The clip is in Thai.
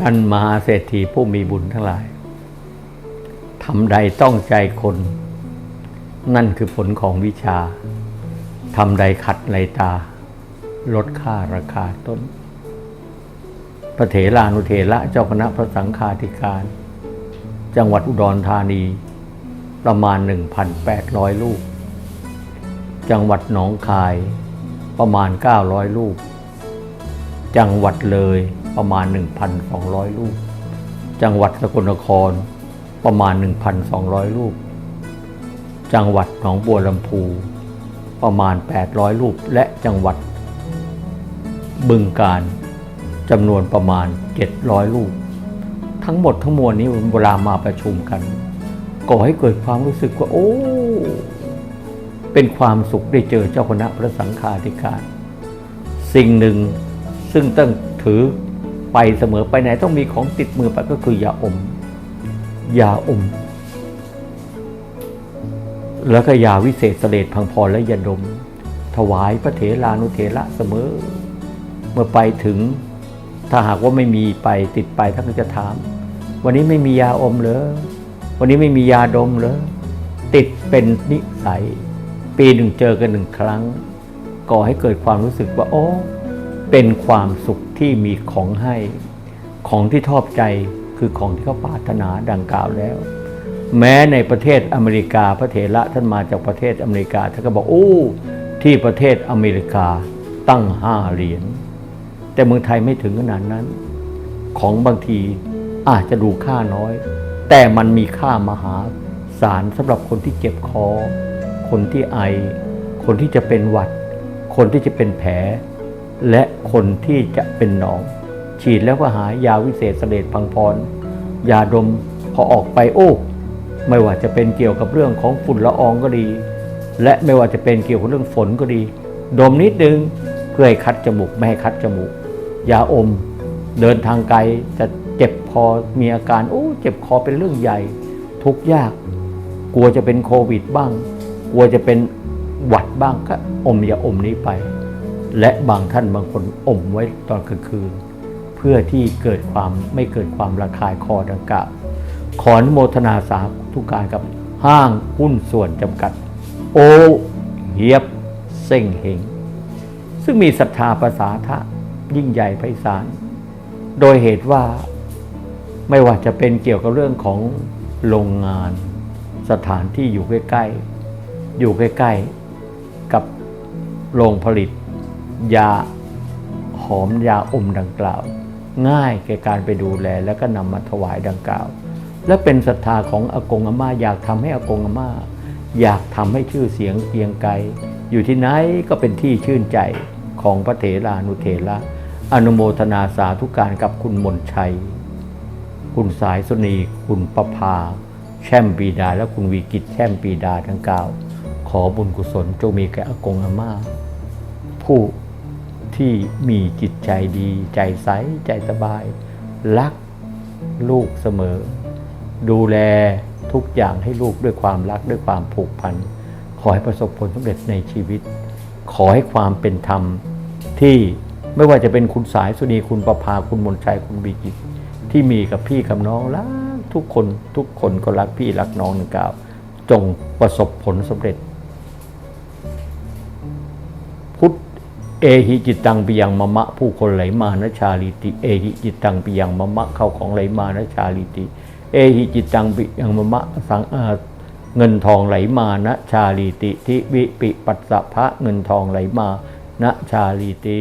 ท่านมหาเศรษฐีผู้มีบุญทั้งหลายทำใดต้องใจคน นั่นคือผลของวิชาทำใดขัดในตา ลดค่าราคาต้นพระเถรานุเถระเจ้าคณะพระสังฆาธิการ จังหวัดอุดรธานี ประมาณ 1,800 ลูก จังหวัดหนองคายประมาณ 900 ลูก จังหวัดเลย ประมาณ 1,200 ลูก จังหวัดสกลนครประมาณ 1,200 ลูก จังหวัดหนองบัวลำพูประมาณ 800ลูกและจังหวัด บึงกาฬจำนวนประมาณ 700ลูกทั้งหมดทั้งมวลนี้เวลามาประชุมกันก่อให้เกิดความรู้สึกว่า โอ้ เป็นความสุขได้เจอเจ้าคณะพระสังฆาธิการ สิ่งหนึ่งซึ่งต้องถือ ไปเสมอไปไหนต้องมีของติดมือไปก็คือยาอมยาอม แล้วก็ยาวิเศษเสลดพังพรและยาดม ถวายพระเถรานุเถระเสมอ เมื่อไปถึงถ้าหากว่าไม่มีไปติดไปท่านก็จะถาม วันนี้ไม่มียาอมเหรอวันนี้ไม่มียาดมเหรอติดเป็นนิสัย ปีหนึ่งเจอกันหนึ่งครั้ง ก่อให้เกิดความรู้สึกว่าโอ้ เป็นความสุขที่มีของให้ ของที่ชอบใจคือของที่เขาปรารถนาดังกล่าวแล้ว แม้ในประเทศอเมริกาพระเถระท่านมาจากประเทศอเมริกาท่านก็บอกโอ้ที่ประเทศอเมริกาตั้งห้าเหรียญแต่เมืองไทยไม่ถึงขนาดนั้น ของบางทีอาจจะดูค่าน้อย แต่มันมีค่ามหาศาลสำหรับคนที่เจ็บคอ คนที่ไอ คนที่จะเป็นหวัด คนที่จะเป็นแผล และคนที่จะเป็นหนอง ฉีดแล้วก็หายยาวิเศษเสลดพังพร ยาดมพอออกไปโอ้ ไม่ว่าจะเป็นเกี่ยวกับเรื่องของฝุ่นละอองก็ดี และไม่ว่าจะเป็นเกี่ยวกับเรื่องฝนก็ดี ดมนิดนึงเพื่อให้คัดจมูกไม่ให้คัดจมูก ยาอมเดินทางไกลจะเจ็บคอมีอาการโอ้เจ็บคอเป็นเรื่องใหญ่ ทุกยาก กลัวจะเป็นโควิดบ้าง กลัวจะเป็นหวัดบ้างก็อมยาอมนี้ไป และบางท่านบางคนอมไว้ตอนกลางคืน เพื่อที่เกิดความไม่เกิดความระคายคอดังกล่าวขอนโมทนาสาธุการกับห้างหุ้นส่วนจำกัด โอเฮียบเส้งเฮงซึ่งมีศรัทธาภาษาทะยิ่งใหญ่ไพศาลโดยเหตุว่าไม่ว่าจะเป็นเกี่ยวกับเรื่องของโรงงานสถานที่อยู่ใกล้ๆ อยู่ใกล้ๆ กับโรงผลิต ยาหอมยาอมดังกล่าว ง่ายแก่การไปดูแลแล้วก็นำมาถวายดังกล่าว และเป็นศรัทธาของอากงอาม่าอยากทำให้อากงอาม่า อยากทำให้ชื่อเสียงเกียงไกรอยู่ที่ไหนก็เป็นที่ชื่นใจของพระเถรานุเถระอนุโมทนาสาธุการกับคุณมนชัย คุณสายสนีคุณประภา แช่มปีดา และคุณวีกิจแช่มปีดาทั้งเก้าขอบุญกุศลจงมีแก่อากงอาม่า ผู้ ที่มีจิตใจดี ใจใส ใจสบาย รักลูกเสมอ ดูแลทุกอย่างให้ลูกด้วยความรักด้วยความผูกพัน ขอให้ประสบผลสำเร็จในชีวิต ขอให้ความเป็นธรรมที่ไม่ว่าจะเป็นคุณสายสุนีคุณประภาคุณมนชัยคุณบีกิจที่มีกับพี่กับน้องรักทุกคนทุกคนก็รักพี่รักน้องหนึ่งกล่าวจงประสบผลสำเร็จ เอหิจิตตังปิยังมะมะ ผู้คนไหลมานะชาลิติ เอหิจิตตังปิยังมะมะเข้าของไหลมานะชาลิติ เอหิจิตตังปิยังมะมะสังเงินทองไหลมานะชาลิติทิวิปิปัสสะพะเงินทองไหลมานะชาลิติ